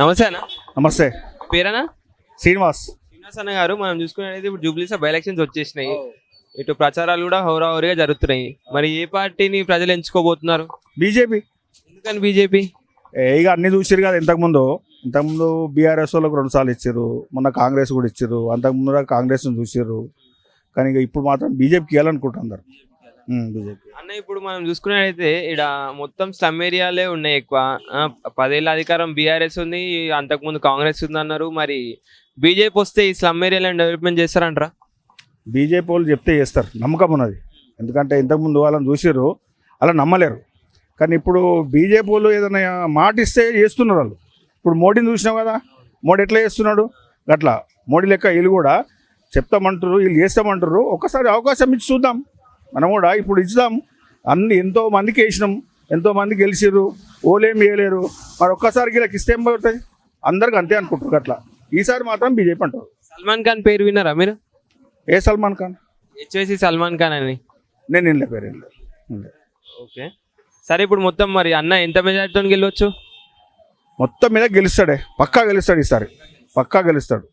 నమస్తే అన్న. నమస్తే. పేరేనా శ్రీనివాస్. శ్రీనివాస్ అన్న గారు మనం చూసుకున్నట్లయితే ఇప్పుడు జూబ్లీస్ బై ఎలక్షన్స్ వచ్చేసినాయి. ఇటు ప్రచారాలు కూడా హోరాహోరీగా జరుగుతున్నాయి. మరి ఏ పార్టీని ప్రజలు ఎంచుకోబోతున్నారు? బీజేపీ. ఎందుకని బీజేపీ? ఇక అన్ని చూసారు కదా ఇంతకుముందు. ఇంతకుముందు బీఆర్ఎస్ వాళ్ళకు రెండు సార్లు ఇచ్చారు మొన్న కాంగ్రెస్ కూడా ఇచ్చారు అంతకుముందు కాంగ్రెస్ని చూసారు కానీ ఇక ఇప్పుడు మాత్రం బీజేపీకి వెళ్ళాలనుకుంటున్నారు బీజేపీ. అన్న ఇప్పుడు మనం చూసుకున్నట్లయితే ఇక్కడ మొత్తం స్లమ్ ఏరియాలే ఉన్నాయి ఎక్కువ. పదేళ్ళ అధికారం బీఆర్ఎస్ ఉంది అంతకుముందు కాంగ్రెస్ ఉంది అన్నారు. మరి బీజేపీ వస్తే ఈ స్లమ్ ఏరియాలను డెవలప్మెంట్ చేస్తారంటారా? బీజేపీ వాళ్ళు చెప్తే చేస్తారు నమ్మకం ఉన్నది. ఎందుకంటే ఇంతకుముందు వాళ్ళని చూసారు అలా నమ్మలేరు. కానీ ఇప్పుడు బీజేపీ వాళ్ళు ఏదైనా మాట ఇస్తే చేస్తున్నారు వాళ్ళు. ఇప్పుడు మోడీని చూసినావు కదా మోడీ ఎట్లా చేస్తున్నాడు? అట్లా మోడీ లెక్క వీళ్ళు కూడా చెప్తామంటారు వీళ్ళు చేస్తామంటారు ఒక్కసారి అవకాశం ఇచ్చి చూద్దాం. మనం కూడా ఇప్పుడు ఇచ్చుదాం. అన్ని ఎంతో మందికి వేసినాం. ఎంతో మంది గెలిచిర్రు. ఓలేం వేయలేరు. మరి ఒక్కసారి వీళ్ళకి ఇస్తే ఏం పడుతుంది అందరికి అంతే అనుకుంటారు అట్లా. ఈసారి మాత్రం బీజేపీ అంటారు. సల్మాన్ ఖాన్ పేరు విన్నారా మీరు? ఏ సల్మాన్ ఖాన్? హెచ్వేసి సల్మాన్ ఖాన్ అని. నేను ఇన్లే పేరు. ఓకే. సరే ఇప్పుడు మొత్తం మరి అన్న ఎంత మెజార్టీతో గెలవచ్చు? మొత్తం మీద గెలుస్తాడే. పక్కా గెలుస్తాడు ఈసారి. పక్కా గెలుస్తాడు.